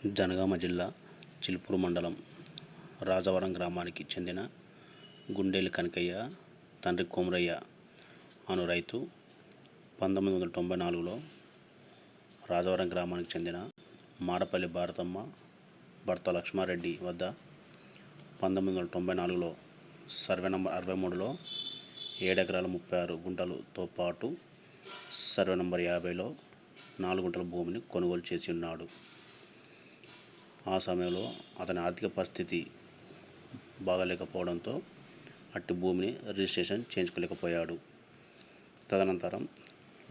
జనగామ జిల్లా చిలుపూరు మండలం రాజవరం గ్రామానికి చెందిన గుండేలి కనకయ్య తండ్రి కొమరయ్య అను రైతు పంతొమ్మిది వందల తొంభై నాలుగులో రాజవరం గ్రామానికి చెందిన మాడపల్లి భారతమ్మ భర్త లక్ష్మారెడ్డి వద్ద పంతొమ్మిది వందల తొంభై నాలుగులో సర్వే నంబర్ అరవై మూడులో ఏడు ఎకరాల ముప్పై ఆరు గుంటలతో పాటు సర్వే నంబర్ యాభైలో నాలుగు గుంటల భూమిని కొనుగోలు చేసి ఉన్నాడు. ఆ సమయంలో అతని ఆర్థిక పరిస్థితి బాగాలేకపోవడంతో అట్టి భూమిని రిజిస్ట్రేషన్ చేయించుకోలేకపోయాడు. తదనంతరం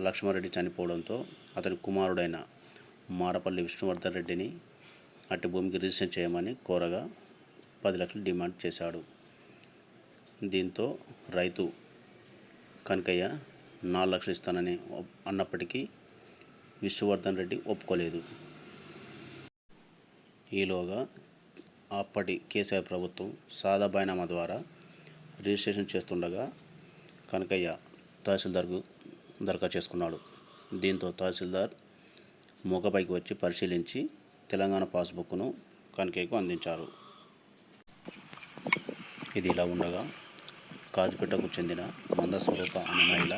లక్ష్మారెడ్డి చనిపోవడంతో అతని కుమారుడైన మారపల్లి విష్ణువర్ధన్ రెడ్డిని అట్టి భూమికి రిజిస్ట్రేషన్ చేయమని కోరగా పది లక్షలు డిమాండ్ చేశాడు. దీంతో రైతు కనకయ్య నాలుగు లక్షలు ఇస్తానని ఒప్- అన్నప్పటికీ విష్ణువర్ధన్ రెడ్డి ఒప్పుకోలేదు. ఈలోగా అప్పటి కేసీఆర్ ప్రభుత్వం సాదా బైనామా ద్వారా రిజిస్ట్రేషన్ చేస్తుండగా కనకయ్య తహసీల్దార్కు దరఖాస్తు చేసుకున్నాడు. దీంతో తహసీల్దార్ మూకపైకి వచ్చి పరిశీలించి తెలంగాణ పాస్బుక్ను కనకయ్యకు అందించారు. ఇది ఇలా ఉండగా కాజుపేటకు చెందిన మంద స్వరూప అనే మహిళ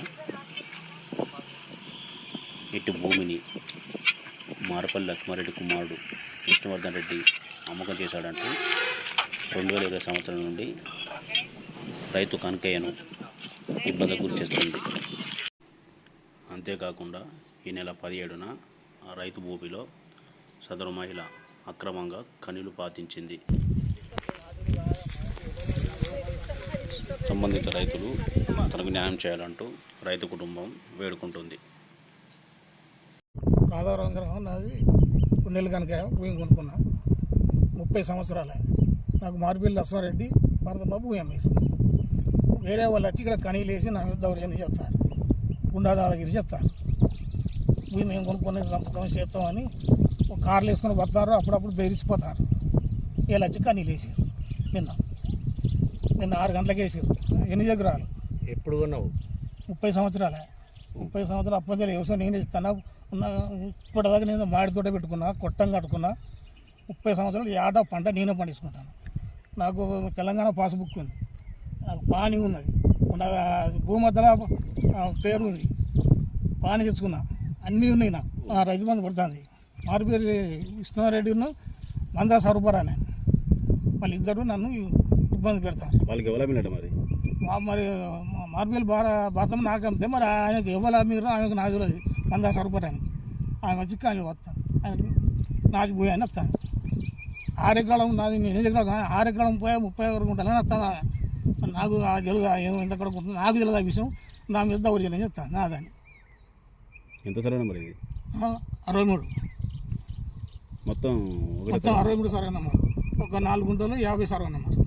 ఇటు భూమిని మారపల్లి లక్ష్మారెడ్డి కుమారుడు విష్ణువర్ధన్ రెడ్డి అమ్మకం చేశాడంటూ. రెండు వేల ఇరవై సంవత్సరం నుండి రైతు కనకయ్యను ఇబ్బంది గురి చేస్తుంది అంతేకాకుండా ఈ నెల పదిహేడున రైతు భూమిలో సదరు మహిళ అక్రమంగా కనులు పాతించింది. సంబంధిత రైతులు తనకు న్యాయం చేయాలంటూ రైతు కుటుంబం వేడుకుంటుంది. రాధావరం నాది. కుండెలు కనుక భూమి కొనుక్కున్నా ముప్పై సంవత్సరాలే. నాకు మార్పిల్లి లక్ష్మారెడ్డి భరతమ్మ భూమి అమ్మారు వేరే వాళ్ళు వచ్చి ఇక్కడ కనీలేసి నా మీద దౌర్జన్యం చేస్తారు. గుండాదాలగిరి చెప్తారు భూమి మేము కొనుక్కొని సంపదం చేస్తామని ఒక కార్లు వేసుకొని పడతారు అప్పుడప్పుడు బెదిరించిపోతారు. వీళ్ళు వచ్చి కనీలేసారు నిన్న. నిన్న ఆరు గంటలకు వేసారు. ఎన్ని ఎకరాలు? ఎప్పుడు కొన్నావు? ముప్పై సంవత్సరాలే. ముప్పై సంవత్సరాలు అప్పటి వ్యవసాయం నేను ఇస్తాను ఉన్న ఇప్పటిదాకా నేను మాడి తోట పెట్టుకున్నా కొట్టం కట్టుకున్నా ముప్పై సంవత్సరాలు ఆట పంట నేనే పండించుకుంటాను. నాకు తెలంగాణ పాస్బుక్ ఉంది. నాకు పాని ఉన్నది. నా భూమధ్యల పేరు ఉంది. పాని తెచ్చుకున్నా. అన్నీ ఉన్నాయి నాకు. రైతు మంది పడుతుంది. మారుపేరు విష్ణువారెడ్డి ఉన్న మందా సరఫరానే వాళ్ళు ఇద్దరు నన్ను ఇబ్బంది పెడతారు. వాళ్ళకి ఎవరైనా మరి? మరి మార్బిల్ బార భారతం నాకు అమ్మితే మరి ఆయనకు ఇవ్వాలా మీరు ఆయనకు నాకు తెలియదు మందా సరిపోరానికి ఆయన వచ్చి కానీ వస్తాను. ఆయనకు నాది పోయి అని వస్తాను ఆరెకరం నాది నేను ఎన్ని ఆరెకరం పోయా ముప్పై ఎకరం ఉంటానని వస్తాను నాకు ఏమో ఎంత ఎక్కడ ఉంటుంది. నాకు తెలియదు ఆ విషయం. నా మీద దౌర్జన్యం చెప్తాను నాదని. ఎంత సరైన మరి ఇది? అరవై మూడు. మొత్తం ఒకటే మొత్తం అరవై మూడు సరైన నెంబర్ ఒక నాలుగు గుంటలు యాభై సరైన నెంబర్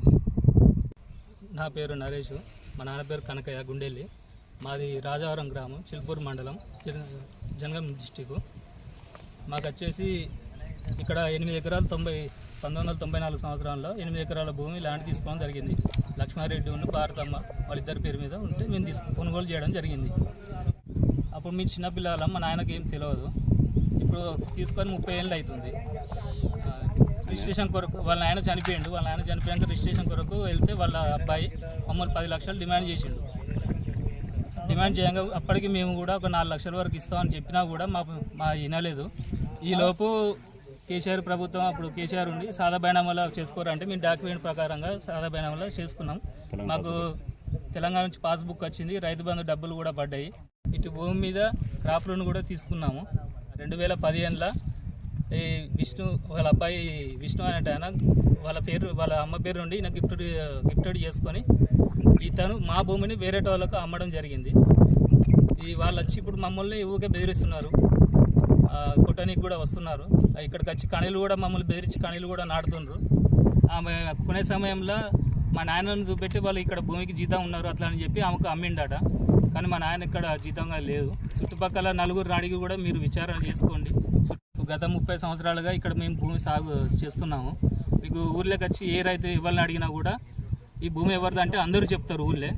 నా పేరు నరేష్. మా నాన్న పేరు కనకయ్య గుండెల్లి. మాది రాజావరం గ్రామం చిల్పూర్ మండలం జన- జనగాం డిస్టిక్ మాకు వచ్చేసి ఇక్కడ ఎనిమిది ఎకరాలు తొంభై పంతొమ్మిది వందల తొంభై నాలుగు సంవత్సరంలో ఎనిమిది ఎకరాల భూమి ల్యాండ్ తీసుకోవడం జరిగింది. లక్ష్మారెడ్డి ఉన్న భారతమ్మ వాళ్ళిద్దరి పేరు మీద ఉంటే మేము తీసుకు కొనుగోలు చేయడం జరిగింది. అప్పుడు మీ చిన్నపిల్లలం మా నాయనకి ఏం తెలియదు ఇప్పుడు తీసుకొని ముప్పై ఏళ్ళు అవుతుంది. రిజిస్ట్రేషన్ కొరకు వాళ్ళ ఆయన చనిపోయిండు. వాళ్ళ ఆయన చనిపోయాక రిజిస్ట్రేషన్ కొరకు వెళ్తే వాళ్ళ అబ్బాయి మమ్మల్ని పది లక్షలు డిమాండ్ చేసిండు. డిమాండ్ చేయంగా అప్పటికి మేము కూడా ఒక నాలుగు లక్షల వరకు ఇస్తామని చెప్పినా కూడా మా మా వినలేదు. ఈలోపు కేసీఆర్ ప్రభుత్వం అప్పుడు కేసీఆర్ ఉండి సాదా బైనామాలో చేసుకోరంటే మేము డాక్యుమెంట్ ప్రకారంగా సాదా బైనామాలో చేసుకున్నాం. మాకు తెలంగాణ నుంచి పాస్బుక్ వచ్చింది రైతు బంధు డబ్బులు కూడా పడ్డాయి. ఇటు భూమి మీద క్రాప్ లోన్ కూడా తీసుకున్నాము. రెండు వేల పదిహేనులో ఈ విష్ణు వాళ్ళ అబ్బాయి విష్ణు అనేట ఆయన వాళ్ళ పేరు వాళ్ళ అమ్మ పేరు నుండి ఈయన గిఫ్ట్ గిఫ్టెడ్ చేసుకొని ఇతను మా భూమిని వేరే వాళ్ళకు అమ్మడం జరిగింది. ఈ వాళ్ళు వచ్చి ఇప్పుడు మమ్మల్ని ఊరికే బెదిరిస్తున్నారు. ఆ, కొట్టడానికి కూడా వస్తున్నారు. ఇక్కడికి వచ్చి కణిలు కూడా మమ్మల్ని బెదిరించి కణిలు కూడా నాటుతుండ్రు. ఆమె కొనే సమయంలో మా నాయనను చూపెట్టి వాళ్ళు ఇక్కడ భూమికి జీతం ఉన్నారు అట్లా అని చెప్పి ఆమెకు అమ్మిండట. కానీ మా నాయన ఇక్కడ జీతంగా లేదు. చుట్టుపక్కల నలుగురు అడిగి కూడా మీరు విచారణ చేసుకోండి. గత ముప్పై సంవత్సరాలుగా ఇక్కడ మేము భూమి సాగు చేస్తున్నాము. మీకు ఊర్లోకి వచ్చి ఏ రైతు ఇవ్వాలని అడిగినా కూడా ఈ భూమి ఎవరిది అంటే అందరూ చెప్తారు ఊళ్ళే.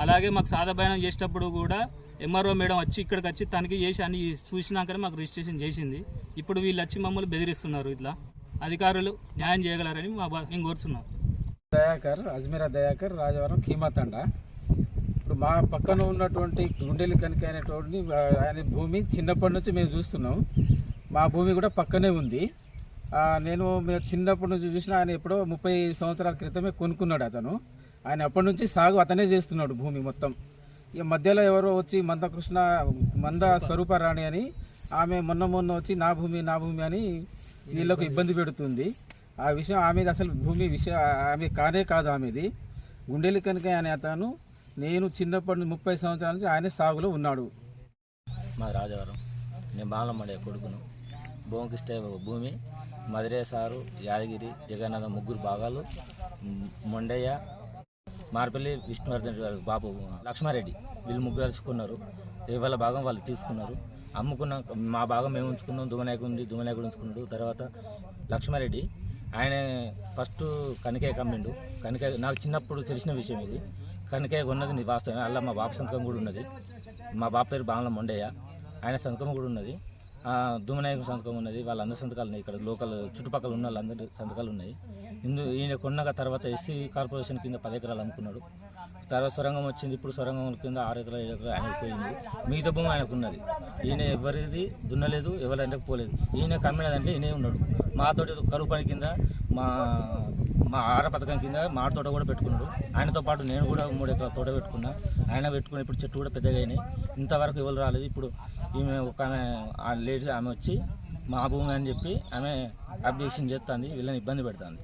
అలాగే మాకు సాదా చేసేటప్పుడు కూడా ఎంఆర్ఓ మేడం వచ్చి ఇక్కడికి వచ్చి తనకి చేసి అని చూసినాకనే మాకు రిజిస్ట్రేషన్ చేసింది. ఇప్పుడు వీళ్ళు వచ్చి మమ్మల్ని బెదిరిస్తున్నారు ఇట్లా. అధికారులు న్యాయం చేయగలరని మా బా- మేము కోరుతున్నాం దయాకర్ అజ్మీరా దయాకర్ రాజవరం కీమాతండ ఇప్పుడు మా పక్కన ఉన్నటువంటి గుండెలు కనుక అనేటువంటి ఆయన భూమి చిన్నప్పటి నుంచి మేము చూస్తున్నాం. మా భూమి కూడా పక్కనే ఉంది. నేను చిన్నప్పటి నుంచి చూసిన ఆయన ఎప్పుడో ముప్పై సంవత్సరాల క్రితమే కొనుక్కున్నాడు అతను. ఆయన అప్పటి నుంచి సాగు అతనే చేస్తున్నాడు భూమి మొత్తం. ఇక మధ్యలో ఎవరో వచ్చి మందకృష్ణ మంద స్వరూపరాణి అని ఆమె మొన్న మొన్న వచ్చి నా భూమి నా భూమి అని వీళ్ళకు ఇబ్బంది పెడుతుంది. ఆ విషయం ఆమెది అసలు భూమి విషయం ఆమె కానే కాదు ఆమెది. గుండెలు కనుక అనే అతను నేను చిన్నప్పటి నుంచి ముప్పై సంవత్సరాల నుంచి ఆయన సాగులో ఉన్నాడు. మా రాజవరం నేను బాలమ్మడే కొడుకును. భూమికిష్ట భూమి మధురే సారు యాదగిరి జగన్నాథ ముగ్గురు భాగాలు మొండయ్య మార్పల్లి విష్ణువర్ధన్ గారి బాబు లక్ష్మారెడ్డి వీళ్ళు ముగ్గురు అరుచుకున్నారు వాళ్ళ భాగం వాళ్ళు తీసుకున్నారు. అమ్ముకున్న మా భాగం మేము ఉంచుకున్నాం. దుమనాయకు ఉంది దుమనాయకుడు ఉంచుకున్నాడు. తర్వాత లక్ష్మారెడ్డి ఆయన ఫస్ట్ కనికాయ కమ్మిండు. కనికాయ నాకు చిన్నప్పుడు తెలిసిన విషయం ఇది. కనికాయ ఉన్నది నీ వాస్తవమే. అలా మా బాబు సంతకం కూడా ఉన్నది. మా బాబు పేరు బాంగ్ల మొండయ్య. ఆయన సంతకం కూడా ఉన్నది. ఆ, సంతకం ఉన్నది. వాళ్ళందరి సంతకాలు ఉన్నాయి ఇక్కడ. లోకల్ చుట్టుపక్కల ఉన్న వాళ్ళందరి సంతకాలు ఉన్నాయి ఇందు ఈయన కొన్నాక తర్వాత ఎస్సీ కార్పొరేషన్ కింద పది ఎకరాలు అమ్ముకున్నాడు. తర్వాత సొరంగం వచ్చింది. ఇప్పుడు సొరంగం కింద ఆరు ఎకరాలు ఏడు ఎకరాలు ఆయనకు పోయింది. మిగతా భూమి ఆయనకు ఉన్నది ఈయన ఎవరిది దున్నలేదు ఎవరి పోలేదు. ఈయన కమ్మినదంటే ఈయనే ఉన్నాడు. మాతోటి కరువు పని కింద మా మా ఆహార పథకం కింద మా తోట కూడా పెట్టుకున్నాడు. ఆయనతో పాటు నేను కూడా మూడు ఎకరాల తోట పెట్టుకున్నా. ఆయన పెట్టుకుని ఇప్పుడు చెట్టు కూడా పెద్దగా అయినాయి. ఇంతవరకు ఎవరు రాలేదు. ఇప్పుడు ఈమె ఒక ఆమె ఆ లేడీస్ ఆమె వచ్చి మా భూమి అని చెప్పి ఆమె అబ్జెక్షన్ చేస్తుంది వీళ్ళని ఇబ్బంది పెడుతుంది.